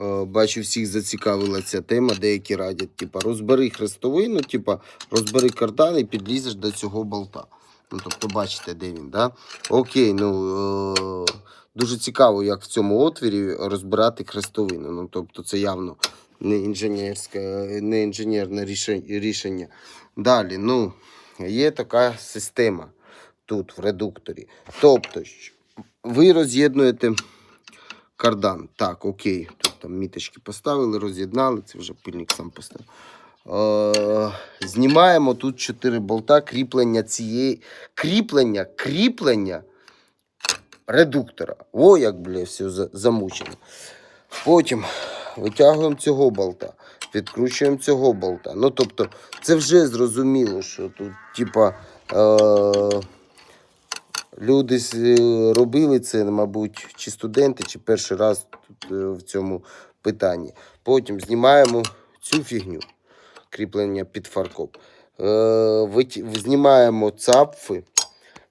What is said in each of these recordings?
Е, Бачу, всіх зацікавила ця тема. Деякі радять, типа, розбери хрестовину, типа, розбери кардан і підлізеш до цього болта. Ну, тобто, бачите, де він, да? Окей, ну е- дуже цікаво, як в цьому отвірі розбирати хрестовину. Ну, тобто, це явно не інженерське, не інженерне рішення. Далі, ну, є така система тут, в редукторі. Тобто, ви роз'єднуєте кардан. Так, окей. Там міточки поставили, роз'єднали, це вже пильник сам поставив. Е, знімаємо тут 4 болта кріплення цієї. Кріплення, кріплення редуктора. О, як, бля, все замучено. Потім витягуємо цього болта, відкручуємо цього болта. Ну, тобто, це вже зрозуміло, що тут, типа, е- люди е, робили це, мабуть, чи студенти, чи перший раз тут е, в цьому питанні. Потім знімаємо цю фігню, кріплення під фаркоп. Е, знімаємо цапфи,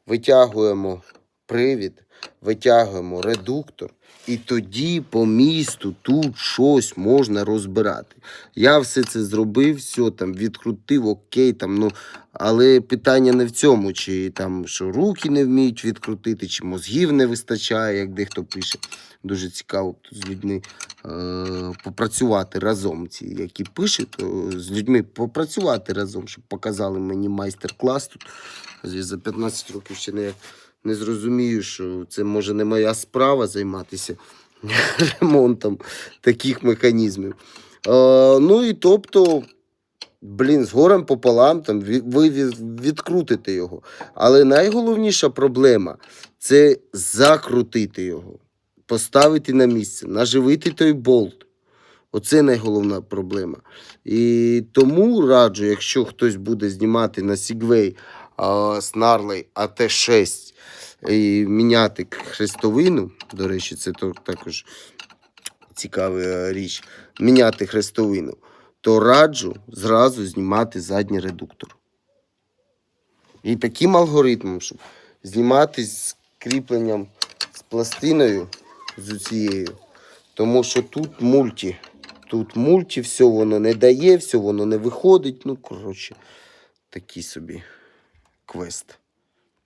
витягуємо привід, витягуємо редуктор, і тоді по місту тут щось можна розбирати. Я все це зробив, все там відкрутив, окей, там, ну, але питання не в цьому, чи там що руки не вміють відкрутити, чи мозгів не вистачає, як дехто пише. Дуже цікаво з людьми е, попрацювати разом. Ці, які пишуть, то з людьми попрацювати разом, щоб показали мені майстер-клас тут. За 15 років ще не, не зрозумію, що це може не моя справа займатися ремонтом таких механізмів. Е, ну і тобто, блін, з горем пополам там ви відкрутите його. Але найголовніша проблема це закрутити його, поставити на місце, наживити той болт. Оце найголовна проблема. І тому раджу, якщо хтось буде знімати на Segway а, Snarley AT6 міняти хрестовину, до речі, це також цікава е, річ, міняти хрестовину, то раджу зразу знімати задній редуктор. І таким алгоритмом, щоб знімати з кріпленням з пластиною з цією. Тому що тут мульті. Тут мульті, все воно не дає, все воно не виходить. Ну, коротше, такий собі квест.